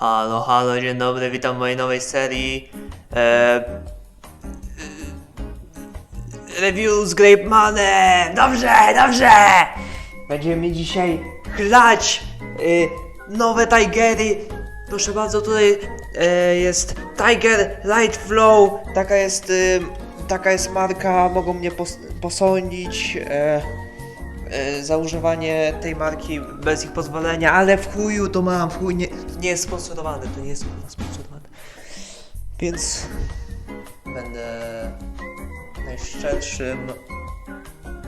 Halo, halo, dzień dobry, witam w mojej nowej serii. E, e, review z Grape Manem! Dobrze, dobrze! Będziemy dzisiaj grać e, nowe Tigery. Proszę bardzo, tutaj e, jest Tiger Light Flow. Taka jest, taka jest marka, mogą mnie pos posądzić. Za używanie tej marki bez ich pozwolenia, ale w chuju to mam, w chuj nie, nie jest sponsorowane, to nie jest sponsorowane. Więc będę najszczerszym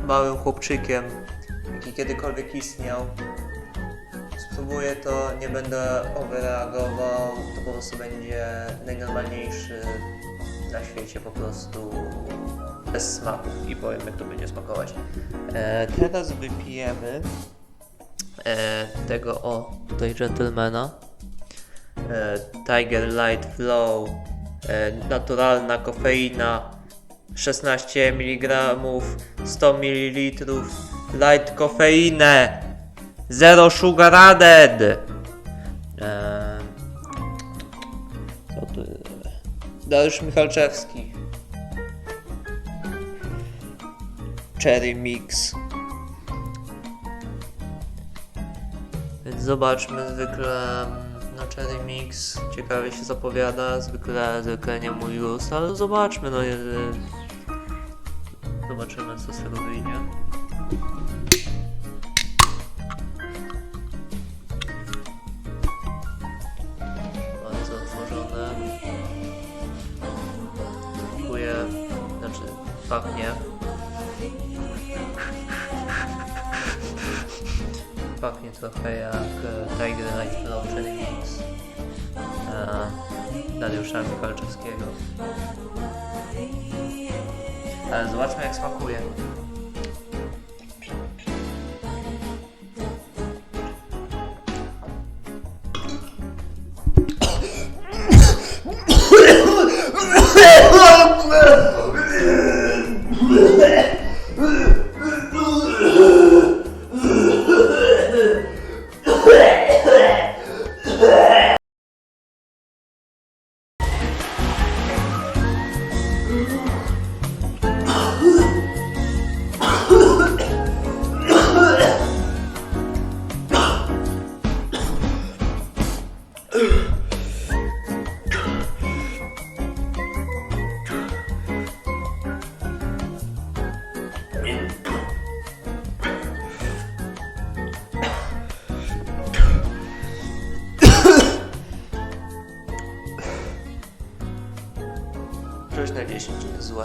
małym chłopczykiem, jaki kiedykolwiek istniał. Spróbuję to, nie będę overreagował, to po prostu będzie najnormalniejszy na świecie po prostu bez smaku i powiem to będzie smakować. E, teraz wypijemy e, tego o tutaj gentlemana. E, Tiger Light Flow e, naturalna kofeina 16 mg 100 ml light kofeinę zero sugar added. E, tu Dariusz Michalczewski Cherry Mix. Więc zobaczmy, zwykle no Cherry Mix ciekawie się zapowiada, zwykle, zwykle nie mój gust, ale zobaczmy, no zobaczymy co z tego wyjdzie. Bardzo otworzone. Dziękuję, znaczy pachnie. Pachnie trochę jak Tiger Mix e, Dariusza Michalczewskiego. Ale zobaczmy jak smakuje. Czuć na 10 jest złe.